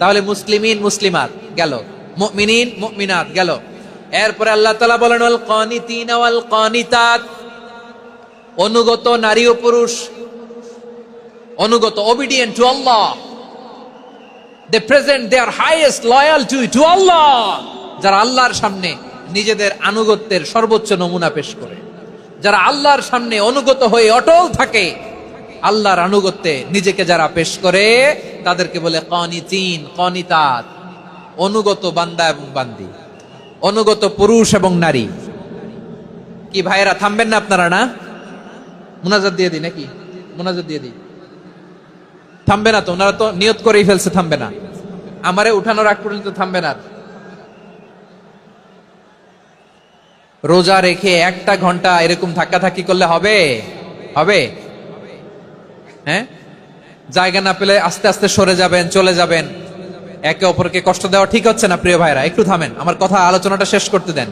তাহলে মুসলিমিন মুসলিমাত গেল, মুমিনিন মুমিনাত গেল। এরপরে আল্লাহ তাআলা বলেন, ওয়াল কানিতিন কানিতাত। অনুগত নারী ও পুরুষ, অনুগত, obedient to Allah they present their highest loyalty to Allah যারা আল্লাহর সামনে নিজেদের আনুগত্যের সর্বোচ্চ নমুনা পেশ করে। যারা আল্লাহর সামনে অনুগত হয়ে অটল থাকে আল্লাহর আনুগত্যে নিজেকে যারা পেশ করে, তাদেরকে বলে কনিতিন, কনিতাত, অনুগত বান্দা এবং বান্দি, অনুগত পুরুষ এবং নারী। কি ভাইয়েরা, থামবেন না আপনারা না? মুনাজাত দিয়ে দিই নাকি? মুনাজাত দিয়ে দিই। থামবে না তো, ওনারা তো নিয়ত করেই ফেলছে, থামবে না। আমারে উঠানোর আগ পর্যন্ত থামবে না রোজা রেখে একটা ঘণ্টা এরকম ধাক্কাধাক্কি করলে হবে? হবে? হ্যাঁ? জায়গা না পেলে আস্তে আস্তে সরে যাবেন, চলে যাবেন। একে অপরকে কষ্ট দেওয়া ঠিক হচ্ছে না, প্রিয় ভাইরা। একটু থামেন, আমার কথা আলোচনাটা শেষ করতে দেন।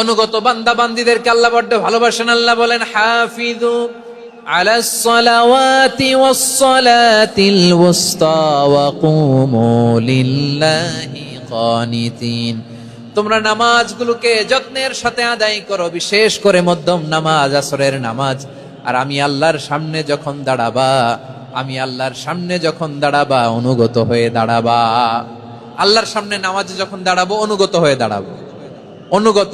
অনুগত বান্দা বান্দিদেরকে আল্লাহ বড্ড ভালোবাসেন, আল্লাহ বলেন হাফিদু على الصلوات والصلاة الوسطى وقوموا لله قانتين তোমরা নামাজগুলোকে যত্নের সাথে আদায় করো বিশেষ করে মধ্যম নামাজ আসরের নামাজ আর আমি আল্লাহর সামনে যখন দাঁড়াবা আমি আল্লাহর সামনে যখন দাঁড়াবা অনুগত হয়ে দাঁড়াবা আল্লাহর সামনে নামাজে যখন দাঁড়াবো অনুগত হয়ে দাঁড়াবো অনুগত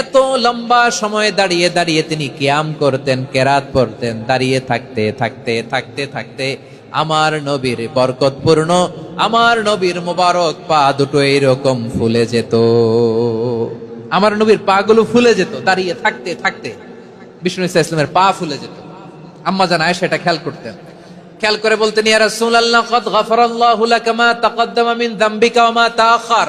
এত লম্বা সময় দাঁড়িয়ে দাঁড়িয়ে তিনি কিয়াম করতেন, কেরাত পড়তেন দাঁড়িয়ে থাকতে থাকতে থাকতে থাকতে আমার নবীর বরকতপূর্ণ আমার নবীর মোবারক পা দুটো এইরকম ফুলে যেত। আমার নবীর পা গুলো ফুলে যেত, দাঁড়িয়ে থাকতে থাকতে বিষ্ণু ইসা ইসলামের পা ফুলে যেত। আম্মা জান আয়েশা এটা খেয়াল করতেন। খেয়াল করে বলতেন, ইয়া রাসূলুল্লাহ, কদ গাফারাল্লাহু লাকা মা তাকদ্দামা মিন যামবিকা ওয়া মা তাআখার।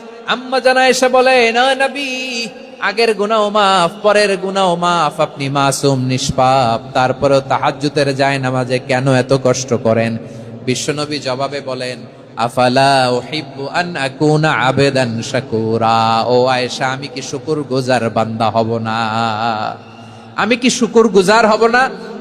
আম্মা জানা এসে বলে, না নবী, আগের গুনাও মাফ, পরের গুনাও মাফ, আপনি মাসুম, নিষ্পাপ, তারপরেও তাহাজ্জুতের যায় নামাজে কেন এত কষ্ট করেন? বিশ্বনবী জবাবে বলেন আন ও আয়েশা, আমি কি শুকুর গুজার বান্দা হব না? আমি কি শুকুর গুজার হব না?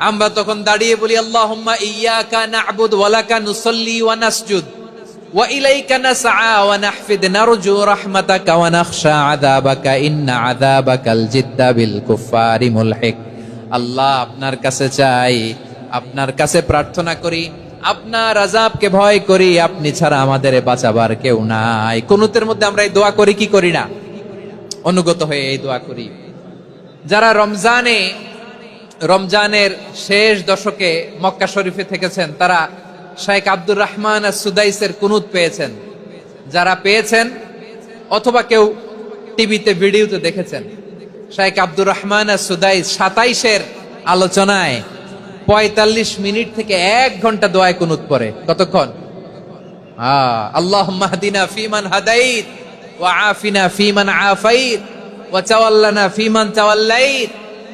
আমরা তখন দাঁড়িয়ে বলি লাকা নুসাল্লি ওয়া ওয়া ইন্না আল্লাহ আপনার কাছে চাই, আপনার কাছে প্রার্থনা করি, আপনার আজাবকে ভয় করি, আপনি ছাড়া আমাদের বাঁচাবার কেউ নাই। কুনুতের মধ্যে আমরা এই দোয়া করি, কি করি না? অনুগত হয়ে এই দোয়া করি। যারা রমজানে রমজানের শেষ দশকে মক্কা শরীফে থেকেছেন, তারা শাইখ আব্দুর রহমান আর সুদাইসের কুনুত পেয়েছেন। যারা পেয়েছেন অথবা কেউ টিভিতে, ভিডিওতে দেখেছেন শাইখ আব্দুর রহমান আর সুদাইস সাতাইশের আলোচনায় পঁয়তাল্লিশ মিনিট থেকে এক ঘণ্টা দোয়ায় কুনুত পরে কতক্ষণ? আল্লাহ ফিমান হাদাইত ফিমান ফিমান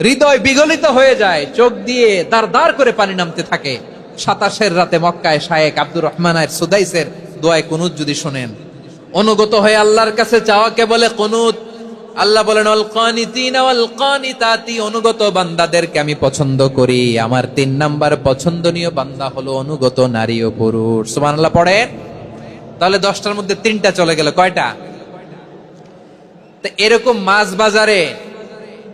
হৃদয় বিগলিত হয়ে যায়, চোখ দিয়ে দাঁড় দাঁড় করে পানি নামতে থাকে। সাতাশের রাতে মক্কায় শায়েক আব্দুর রহমানের সুদাইসের দোয়ায় কুনুত যদি শোনেন। অনুগত হয়ে আল্লাহর কাছে চাওয়াকে বলে কুনুত। আল্লাহ বলেন অনুগত বান্দাদেরকে আমি পছন্দ করি। আমার তিন নাম্বার পছন্দনীয় বান্দা হলো অনুগত নারী ও পুরুষ। সুবহানাল্লাহ, পড়েন? তাহলে দশটার মধ্যে তিনটা চলে গেল, কয়টা? এরকম মাছ বাজারে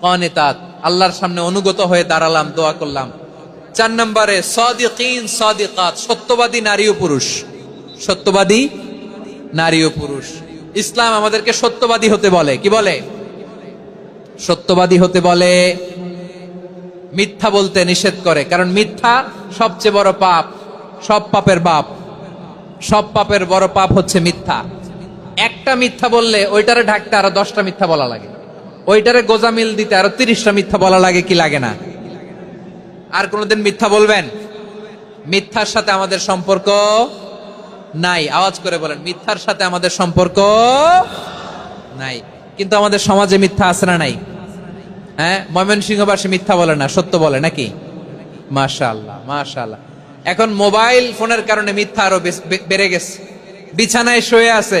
কনেতাত, আল্লাহর সামনে অনুগত হয়ে দাঁড়ালাম, দোয়া করলাম। চার নম্বরে, সদিকিন সদিকাত, সত্যবাদী নারী ও পুরুষ। সত্যবাদী নারী ও পুরুষ। ইসলাম আমাদেরকে সত্যবাদী হতে বলে, কি বলে? সত্যবাদী হতে বলে, মিথ্যা বলতে নিষেধ করে, কারণ মিথ্যা সবচেয়ে বড় পাপ, সব পাপের বাপ। সব পাপের বড় পাপ হচ্ছে মিথ্যা। একটা মিথ্যা বললে, ওইটারে ঢাকতে আরও দশটা মিথ্যা বলা লাগে। ওইটারে গোজামিল দিতে আরও তিরিশটা মিথ্যা বলা লাগে কি লাগে না? আর কোনোদিন মিথ্যা বলবেন? মিথ্যার সাথে আমাদের সম্পর্ক নাই। আওয়াজ করে বলেন, মিথ্যার সাথে আমাদের সম্পর্ক নাই। কিন্তু আমাদের সমাজে মিথ্যা আছে না নাই? হ্যাঁ? ময়মনসিংহবাসী মিথ্যা বলে না, সত্য বলে নাকি? মাশাআল্লাহ মাশাআল্লাহ। এখন মোবাইল ফোনের কারণে মিথ্যা আরও বেড়ে গেছে। বিছানায় শুয়ে আছে।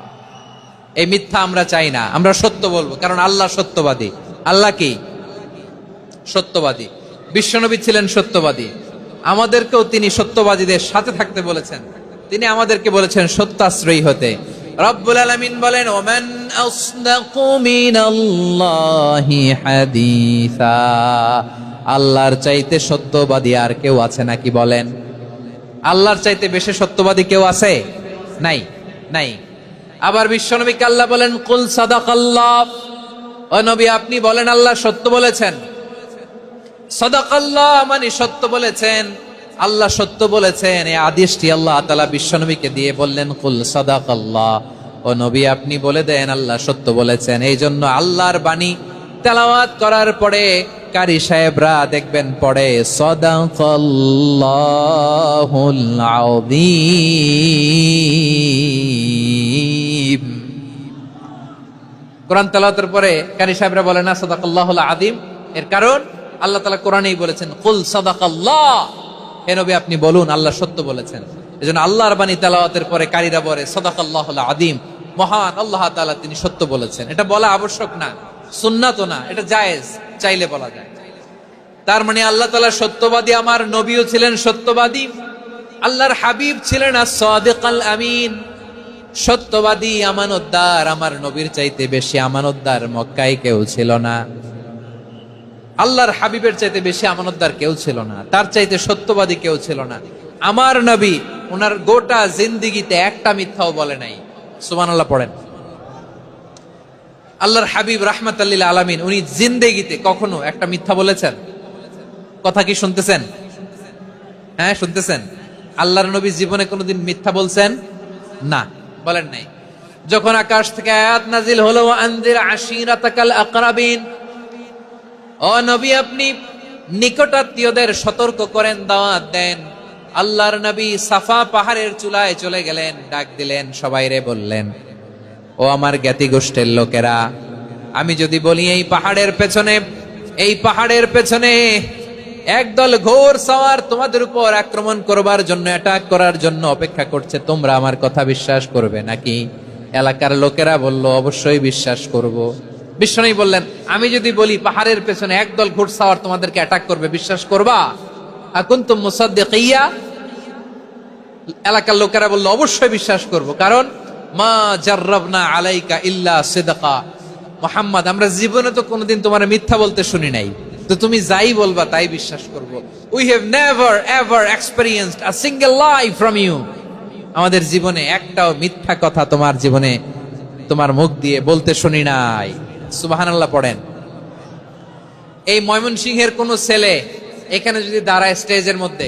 এই মিথ্যা আমরা চাই না। আমরা সত্য বলব, কারণ আল্লাহ সত্যবাদী। আল্লাহ কি? সত্যবাদী। বিশ্বনবী ছিলেন সত্যবাদী। আমাদেরকেও তিনি সত্যবাদীদের সাথে থাকতে বলেছেন। তিনি আমাদেরকে বলেছেন সত্যাশ্রয়ী হতে। রব্বুল আলামিন বলেন, ওমান আসদাকু মিনাল্লাহি হাদিসা। আল্লাহর চাইতে সত্যবাদী আর কেউ আছে নাকি বলেন? আল্লাহর চাইতে বেশি সত্যবাদী কেউ আছে? নাই নাই। আবার বিশ্বনবীকে আল্লাহ বলেন, কুল সাদাকাল্লাহ। ও নবী, আপনি বলেন, আল্লাহ সত্য বলেছেন। সদাকাল্লাহ মানে সত্য বলেছেন। আল্লাহ সত্য বলেছেন। এই আদেশটি আল্লাহ তালা বিশ্বনবীকে দিয়ে বললেন, কুল সদাকাল্লাহ। ও নবী, আপনি বলে দেন, আল্লাহ সত্য বলেছেন। এই জন্য আল্লাহর বাণী তেলাওয়াত করার পরে কারি সাহেবরা দেখবেন পড়ে, সদাকাল্লাহুল আযীম। কোরআন তেলাওয়াতের পরে কারি সাহেবরা বলে না, সদাকাল্লাহুল আদিম এর কারণ, আল্লাহ তালা কোরআনেই বলেছেন, কুল সদাকাল্লাহ। হে নবী, আপনি বলুন, আল্লাহ সত্য বলেছেন। এই এজন্য আল্লাহর বাণী তেলাওয়াতের পরে কারীরা বলে, সদাকাল্লাহুল আদিম মহান আল্লাহ তাআলা তিনি সত্য বলেছেন। এটা বলা আবশ্যক না। সুন্নাত না, এটা জায়েজ, চাইলে বলা যায়। তার মানে আল্লাহ তাআলা সত্যবাদী, আমার নবীও ছিলেন সত্যবাদী, আল্লাহর হাবিব ছিলেন সাদিকাল আমিন। সত্যবাদী, আমানতদার, আমার নবীর চাইতে বেশি আমানতদার মক্কায় কেউ ছিল না। আল্লাহর হাবিবের চাইতে বেশি আমানতদার কেউ ছিল না, তার চাইতে সত্যবাদী কেউ ছিল না। আমার নবী ওনার গোটা জিন্দিগিতে একটা মিথ্যাও বলে নাই। সুমান আল্লাহ পড়েন। আল্লাহর হাবিব রাহমাত আলামিন, উনি জিন্দেগিতে কখনো একটা মিথ্যা বলেছেন? কথা কি শুনতেছেন? হ্যাঁ শুনতেছেন? আল্লাহর নবী জীবনে কোনোদিন মিথ্যা বলছেন? না, বলেন নাই। যখন আকাশ থেকে আয়াত নাজিল হলো আনজির আশিরাতাকাল আকরাবিন ও নবী, আপনি নিকটাত্মীয়দের সতর্ক করেন, দাওয়াত দেন। আল্লাহর নবী সাফা পাহাড়ের চুলায় চলে গেলেন, ডাক দিলেন, সবাই রে বললেন। ও আমার জ্ঞাতি গোষ্ঠের লোকেরা, আমি যদি বলি এই পাহাড়ের পেছনে, এই পাহাড়ের পেছনে একদল ঘোর সওয়ার তোমাদের উপর আক্রমণ করবার জন্য অ্যাটাক করার জন্য অপেক্ষা করছে, তোমরা আমার কথা বিশ্বাস করবে নাকি? এলাকার লোকেরা বলল, অবশ্যই বিশ্বাস করব। বিশ্বনবী বললেন, আমি যদি বলি পাহাড়ের পেছনে একদল ঘোর সওয়ার তোমাদেরকে অ্যাটাক করবে, বিশ্বাস করবা? এখন তো মুসাদ্দিকিয়া? এলাকার লোকেরা বলল, অবশ্যই বিশ্বাস করব, কারণ মা জার্রাবনা আলাইকা ইল্লা সিদকা। মোহাম্মদ, আমরা জীবনে তো কোনোদিন তোমার মিথ্যা বলতে শুনি নাই। তো তুমি যাই বলবা তাই বিশ্বাস করব। We have never ever experienced single life from you আমাদের জীবনে একটাও মিথ্যা কথা তোমার জীবনে তোমার মুখ দিয়ে বলতে শুনি নাই। সুবহানাল্লাহ পড়েন। এই ময়মনসিংহের কোন ছেলে এখানে যদি দাঁড়ায় স্টেজের মধ্যে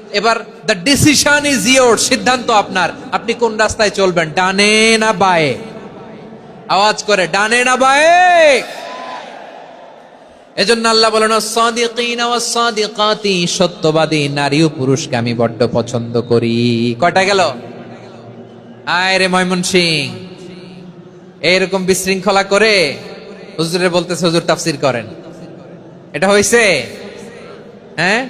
এবার দ্য ডিসিশন ইজ ইয়োর সিদ্ধান্ত আপনার। আপনি কোন রাস্তায় চলবেন? ডানে না বায়ে? আওয়াজ করে, ডানে না বায়ে? এজন্য আল্লাহ বলেন সাদিকাতি, সত্যবাদী নারী ও পুরুষকে আমি বড্ড পছন্দ করি। কয়টা গেল? আয় রে ময়মন সিং। এইরকম বিশৃঙ্খলা করে হুজুরে বলতেছে, হুজুর তাফসির করেন। এটা হইছে? হ্যাঁ?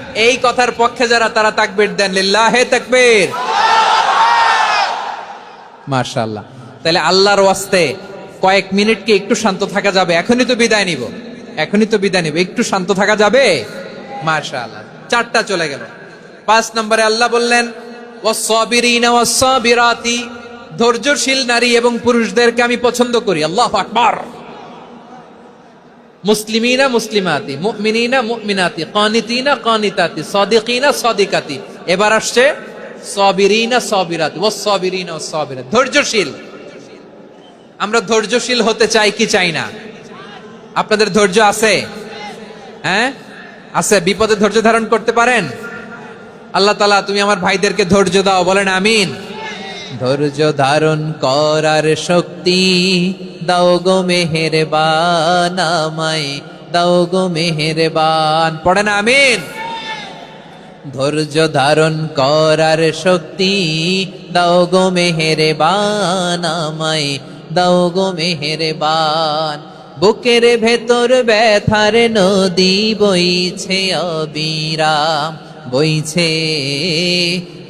এই কথার পক্ষে যারা, তারা তাকবির দেন। লিল্লাহে তাকবীর। মাশাআল্লাহ। তাহলে আল্লাহর ওয়াস্তে কয়েক মিনিট কি একটু শান্ত থাকা যাবে? এখনই তো বিদায় নিব। এখনই তো বিদায় নিব। একটু শান্ত থাকা যাবে? মাশাআল্লাহ। চারটা চলে গেল। পাঁচ নম্বরে আল্লাহ বললেন ধৈর্যশীল নারী এবং পুরুষদেরকে আমি পছন্দ করি। আল্লাহু আকবার। মুসলিমিনা মুসলিমাতি, মুমিনিনা মুমিনাতি, কানিতিনা কানিতাতি, সাদিকিনা সাদিকাতি। এবার আসছে সাবিরিনা সাবিরাতি, ওয়াস সাবিরিনা ওয়াস সাবিরাত। ধৈর্যশীল। আমরা ধৈর্যশীল হতে চাই কি চাই না? আপনাদের ধৈর্য আছে? হ্যাঁ? আছে। বিপদে ধৈর্য ধারণ করতে পারেন? আল্লাহ তালা তুমি আমার ভাইদেরকে ধৈর্য দাও, বলেন আমিন। ধৈর্য ধারণ করার শক্তি। দাও গো মেহেরবান আমায়, দাও গো মেহেরবান। পড়েন আমিন। ধৈর্য ধারণ করার শক্তি। দাও গো মেহেরবান আমায়, দাও গো মেহেরবান। বুকের ভেতর ব্যথার নদী বইছে অবিরাম, বইছে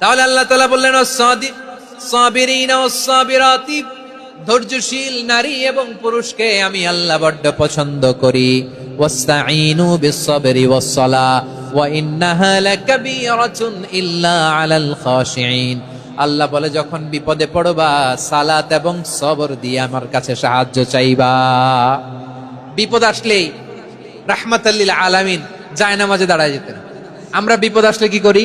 তাহলে আল্লাহ তালা বললেন ধৈর্যশীল নারী এবং পুরুষকে আমি আল্লাহ বড্ড পছন্দ করি। আল্লাহ বলে, যখন বিপদে পড়বা, সালাত এবং সবর দিয়ে আমার কাছে সাহায্য চাইবা। বিপদ আসলেই রাহমাতাল্লিল আলামিন যায় নামাজে দাঁড়ায় যেতেন আমরা বিপদ আসলে কি করি?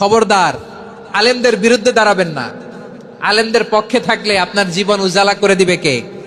খবরদার আলেমদের বিরুদ্ধে দাঁড়াবেন না। আলেমদের পক্ষে থাকলে আপনার জীবন উজালা করে দিবে কে?